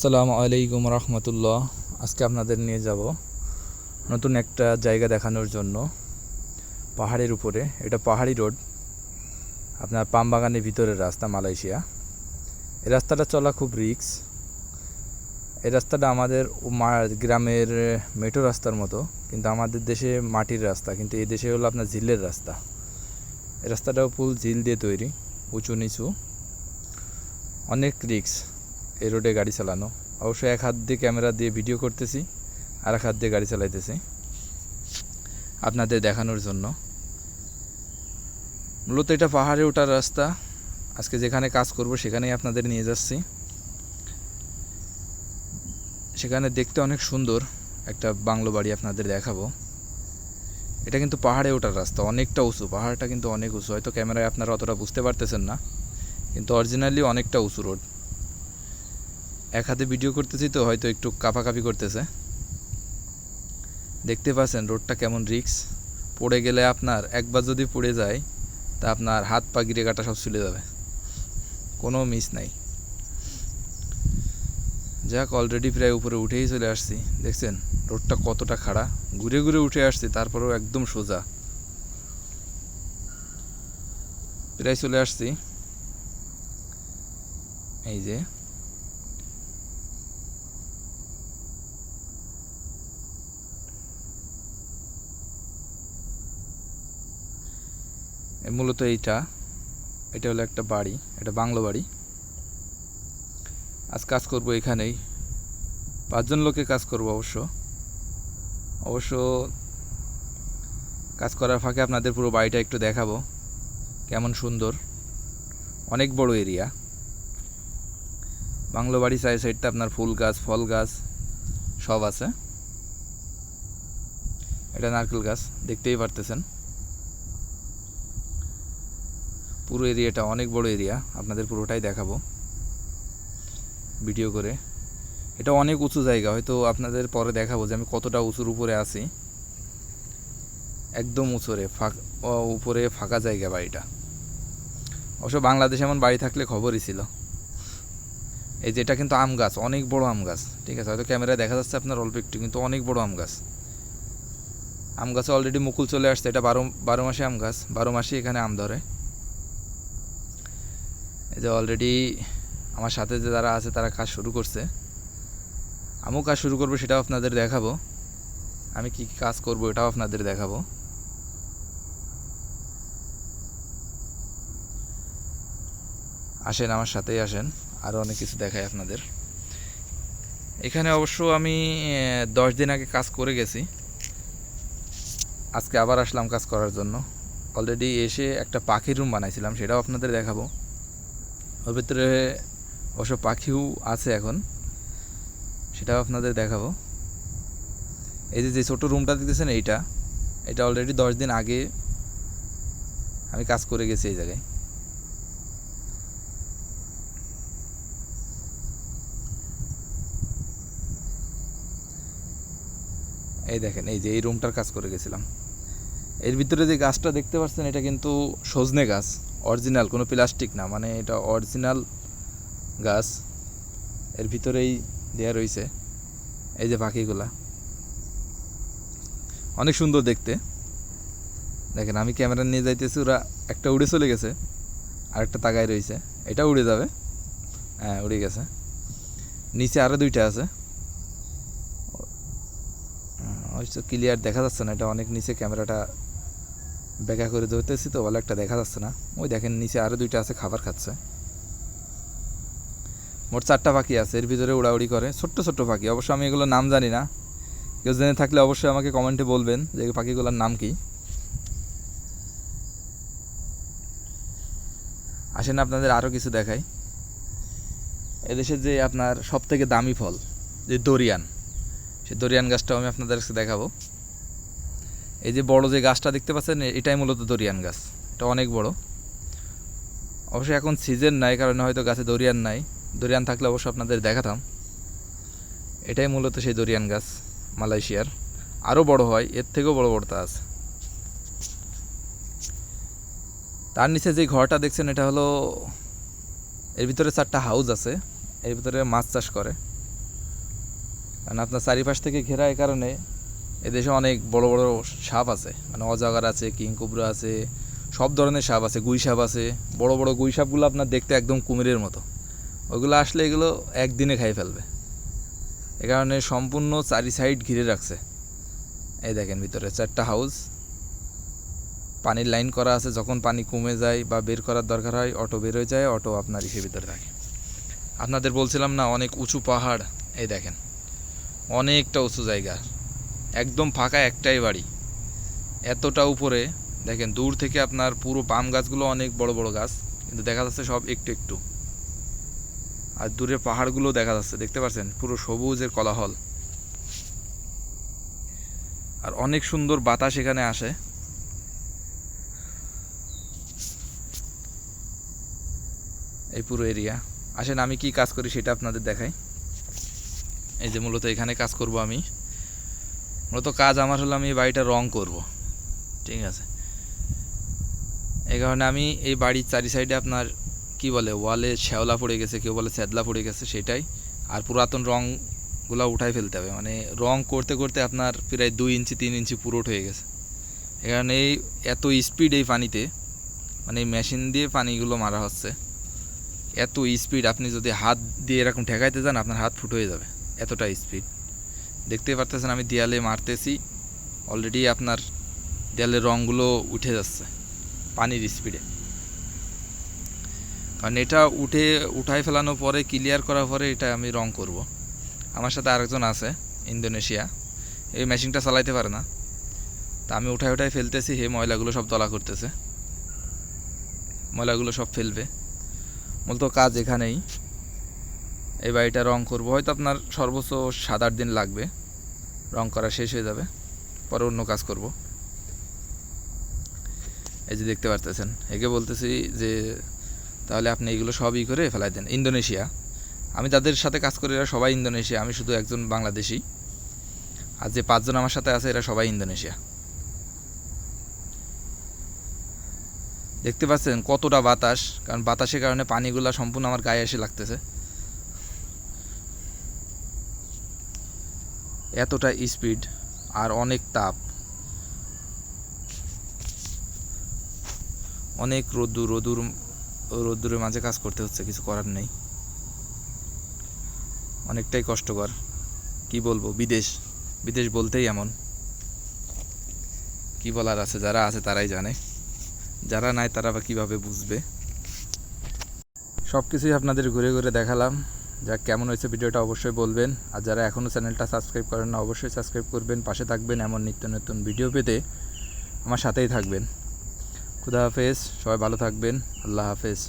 আসসালামু আলাইকুম রহমতুল্লাহ। আজকে আপনাদের নিয়ে যাব নতুন একটা জায়গা দেখানোর জন্য। পাহাড়ের উপরে, এটা পাহাড়ি রোড। আপনার পাম বাগানের ভিতরের রাস্তা, মালয়েশিয়া। এই রাস্তাটা চলা খুব রিক্স এই রাস্তাটা আমাদের গ্রামের মেট্রো রাস্তার মতো, কিন্তু আমাদের দেশে মাটির রাস্তা, কিন্তু এই দেশে হলো আপনার ঝিলের রাস্তা। এই রাস্তাটাও ফুল ঝিল দিয়ে তৈরি, উঁচু নিচু। অনেক রিক্স এই রোডে গাড়ি চালানো। অবশ্য এক হাত দিয়ে ক্যামেরা দিয়ে ভিডিও করতেছি, আর এক হাত দিয়ে গাড়ি চালাইতেছি। আপনাদের দেখানোর জন্য। মূলত এটা পাহাড়ে ওঠার রাস্তা। আজকে যেখানে কাজ করব, সেখানেই আপনাদের নিয়ে যাচ্ছি। সেখানে দেখতে অনেক সুন্দর একটা বাংলো বাড়ি আপনাদের দেখাবো। এটা কিন্তু পাহাড়ে ওঠার রাস্তা, অনেকটা উঁচু। পাহাড়টা কিন্তু অনেক উঁচু। হয়তো ক্যামেরায় আপনারা অতটা বুঝতে পারতেছেন না। কিন্তু অরিজিনালি অনেকটা উঁচু রোড এক হাতে ভিডিও করতেছি তো, হয়তো একটু কাপাকাপি করতেছে। দেখতে পাচ্ছেন রোডটা কেমন রিক্স। পড়ে গেলে আপনার একবার যদি পড়ে যায়, তা আপনার হাত পা গিরে কাটা সব চলে যাবে। কোনো মিস নাই। যাক অলরেডি প্রায় উপরে উঠেই চলে আসছি। দেখছেন, রোডটা কতটা খাড়া। ঘুরে ঘুরে উঠে আসছি, তারপরেও একদম সোজা। প্রায় চলে আসছি। এই যে। মূলত এইটা। এটা হলো একটা বাড়ি, এটা বাংলো বাড়ি। আজ কাজ করব এখানেই। পাঁচজন লোকে কাজ করব অবশ্য। অবশ্য কাজ করার ফাঁকে আপনাদের পুরো বাড়িটা একটু দেখাবো। কেমন সুন্দর। অনেক বড় এরিয়া। বাংলো বাড়ি সাইড সাইডটা আপনার ফুল গাছ, ফল গাছ, সব আছে। এটা নারকেল গাছ, দেখতেই পারতেছেন। পুরো এরিয়াটা অনেক বড় এরিয়া। আপনাদের পুরোটাই দেখাবো। ভিডিও করে। এটা অনেক উঁচু জায়গা, হয়তো আপনাদের পরে দেখাবো যে আমি কতটা উঁচুর উপরে আছি। একদম উঁচুরে, ফাঁক উপরে ফাঁকা জায়গা বাড়িটা। অবশ্য বাংলাদেশে এমন বাড়ি থাকলে খবরই ছিল। এই যে এটা কিন্তু আম গাছ, অনেক বড় আম গাছ, ঠিক আছে? হয়তো ক্যামেরায় দেখা যাচ্ছে আপনার অল্প একটু, কিন্তু অনেক বড় আম গাছ। আম গাছে অলরেডি মুকুল চলে আসছে, এটা বারো বারো মাসে আম গাছ, বারো মাসে এখানে আম ধরে। এই যে অলরেডি আমার সাথে যে যারা আছে, তারা কাজ শুরু করছে। আমিও কাজ শুরু করব, সেটাও আপনাদের দেখাবো। আমি কি কি কাজ করব, এটাও আপনাদের দেখাবো। আসেন, আমার সাথেই আসেন। আরও অনেক কিছু দেখাই আপনাদের। এখানে অবশ্য আমি দশ দিন আগে কাজ করে গেছি। আজকে আবার আসলাম কাজ করার জন্য। অলরেডি এসে একটা পাখির রুম বানাইছিলাম, সেটাও আপনাদের দেখাবো। ওর ভিতরে অবশ্য পাখিও আছে এখন। সেটাও আপনাদের দেখাবো। এই যে যে ছোটো রুমটা দেখতেছেন এইটা, এটা অলরেডি দশ দিন আগে আমি কাজ করে গেছি এই জায়গায়। এই দেখেন, এই যে, এই রুমটার কাজ করে গেছিলাম। এর ভিতরে যে গাছটা দেখতে পাচ্ছেন, এটা কিন্তু সজনে গাছ। অরিজিনাল, কোনো প্লাস্টিক না মানে এটা অরিজিনাল গাছ। এর ভিতরেই দেয়া রয়েছে, এই যে পাখিগুলা অনেক সুন্দর দেখতে। দেখেন, আমি ক্যামেরা নিয়ে যাইতেছি, ওরা একটা উড়ে চলে গেছে আর একটা তাকায় রয়েছে। এটা উড়ে যাবে। হ্যাঁ উড়ে গেছে। নিচে আরও দুইটা আছে। ক্লিয়ার দেখা যাচ্ছে না, এটা অনেক নিচে ক্যামেরাটা ব্যাকা করে ধরতেছি তো, ভালো একটা দেখা যাচ্ছে না। ওই দেখেন নিচে আরও দুইটা আছে, খাবার খাচ্ছে। মোট চারটা পাখি আছে, এর ভিতরে উড়াউড়ি করে। ছোট্ট ছোট্ট পাখি, অবশ্য আমি এগুলোর নাম জানি না। কেউ জেনে থাকলে অবশ্যই আমাকে কমেন্টে বলবেন যে পাখিগুলোর নাম কি। আসেন আপনাদের আরও কিছু দেখাই। এদেশের যে আপনার সব থেকে দামি ফল, যে দরিয়ান সেই দরিয়ান গাছটাও আমি আপনাদের কাছে দেখাবো। এই যে বড় যে গাছটা দেখতে পাচ্ছেন এটাই মূলত দরিয়ান গাছ। এটা অনেক বড়। অবশ্যই এখন সিজন নাই, কারণে হয়তো গাছে দরিয়ান নাই। দরিয়ান থাকলে অবশ্য আপনাদের দেখাতাম। এটাই মূলত সেই দরিয়ান গাছ, মালয়েশিয়ার। আরও বড় হয়, এর থেকেও বড় বড় তা আছে। তার নিচে যে ঘরটা দেখছেন, এটা হলো এর ভিতরে চারটা হাউস আছে। এর ভিতরে মাছ চাষ করে। কারণ আপনার চারিপাশ থেকে ঘেরা এই কারণে এদেশে অনেক বড় বড় সাপ আছে মানে অজাগার আছে, কিং কোবরা আছে, সব ধরনের সাপ আছে, গুই সাপ আছে, বড় বড় গুই সাপগুলো আপনার দেখতে একদম কুমিরের মতো। ওইগুলো আসলে এগুলো একদিনে খাই ফেলবে। এ কারণে সম্পূর্ণ চারি সাইড ঘিরে রাখছে। এই দেখেন ভিতরে চারটা হাউস পানির লাইন করা আছে, যখন পানি কমে যায় বা বের করার দরকার হয় অটো বের হয়ে যায় অটো আপনার ইসের ভিতরে থাকে আপনাদের বলছিলাম না, অনেক উঁচু পাহাড়, এই দেখেন। অনেকটা উঁচু জায়গা। একদম ফাঁকা একটাই বাড়ি। এতটা উপরে, দেখেন, দূর থেকে আপনার পুরো পাম গাছগুলো অনেক বড় বড় গাছ, কিন্তু দেখা যাচ্ছে সব একটু একটু। আর দূরে পাহাড়গুলো দেখা যাচ্ছে, দেখতে পাচ্ছেন? পুরো সবুজের কলাহল। আর অনেক সুন্দর বাতাস এখানে আসে। এই পুরো এরিয়া। আসেন, আমি কি কাজ করি সেটা আপনাদের দেখাই। এই যে মূলত এখানে কাজ করব আমি। মূলত কাজ আমার হলো আমি এই বাড়িটা রং করব। ঠিক আছে? এই কারণে আমি এই বাড়ির চারি সাইডে আপনার কি বলে ওয়ালে শ্যাওলা পড়ে গেছে, কেউ বলে স্যাদলা পড়ে গেছে, সেটাই। আর পুরাতন রঙগুলো উঠাই ফেলতে হবে। মানে রং করতে করতে আপনার প্রায় দুই ইঞ্চি, তিন ইঞ্চি পুরোট হয়ে গেছে। এখানে এই এত স্পিড এই পানিতে মানে মেশিন দিয়ে পানিগুলো মারা হচ্ছে। এত স্পিড আপনি যদি হাত দিয়ে এরকম ঠেকাইতে যান, আপনার হাত ফুটো হয়ে যাবে। এতটা স্পিড দেখতে পারতেছেন, আমি দেয়ালে মারতেছি। অলরেডি আপনার দেয়ালের রঙগুলো উঠে যাচ্ছে, পানির স্পিডে কারণ এটা উঠে উঠাই ফেলানোর পরে ক্লিয়ার করার পরে এটা আমি রং করব। আমার সাথে আরেকজন আছে, ইন্দোনেশিয়া। এই মেশিনটা চালাইতে পারে না। তা আমি উঠাই উঠাই ফেলতেছি, হে ময়লাগুলো সব তলা করতেছে। ময়লাগুলো সব ফেলবে। মূলত কাজ এখানেই। এই বাড়িটা রং করব। হয়তো আপনার সর্বোচ্চ সাত আট দিন লাগবে। রং করা শেষ হয়ে যাবে। পরে অন্য কাজ করব। এই যে দেখতে পারতেছেন। একে বলতেছি যে, তাহলে আপনি এগুলো সবই করে ফেলাই দেন। ইন্দোনেশিয়া। আমি তাদের সাথে কাজ করি এরা সবাই ইন্দোনেশিয়া। আমি শুধু একজন বাংলাদেশি। আর যে পাঁচজন আমার সাথে আছে এরা সবাই ইন্দোনেশিয়া। দেখতে পাচ্ছেন কতটা বাতাস। কারণ বাতাসের কারণে পানিগুলো সম্পূর্ণ আমার গায়ে এসে লাগতেছে। এতটা স্পিড আর অনেক তাপ। অনেক রোদ্দুর রোদুর রোদ্দুরের মাঝে কাজ করতে হচ্ছে, কিছু করার নেই। অনেকটাই কষ্টকর। কি বলব, বিদেশ বিদেশ বলতেই এমন। কি বলার আছে, যারা আছে তারাই জানে। যারা নাই তারা বা কীভাবে বুঝবে? সব কিছুই আপনাদের ঘুরে ঘুরে দেখালাম। যা কেমন হয়েছে ভিডিওটা অবশ্যই বলবেন। আর যারা এখনও চ্যানেলটা সাবস্ক্রাইব করেন না, অবশ্যই সাবস্ক্রাইব করবেন, পাশে থাকবেন এমন নিত্য নতুন ভিডিও পেতে আমার সাথেই থাকবেন। খুদা হাফেজ, সবাই ভালো থাকবেন, আল্লাহ হাফেজ।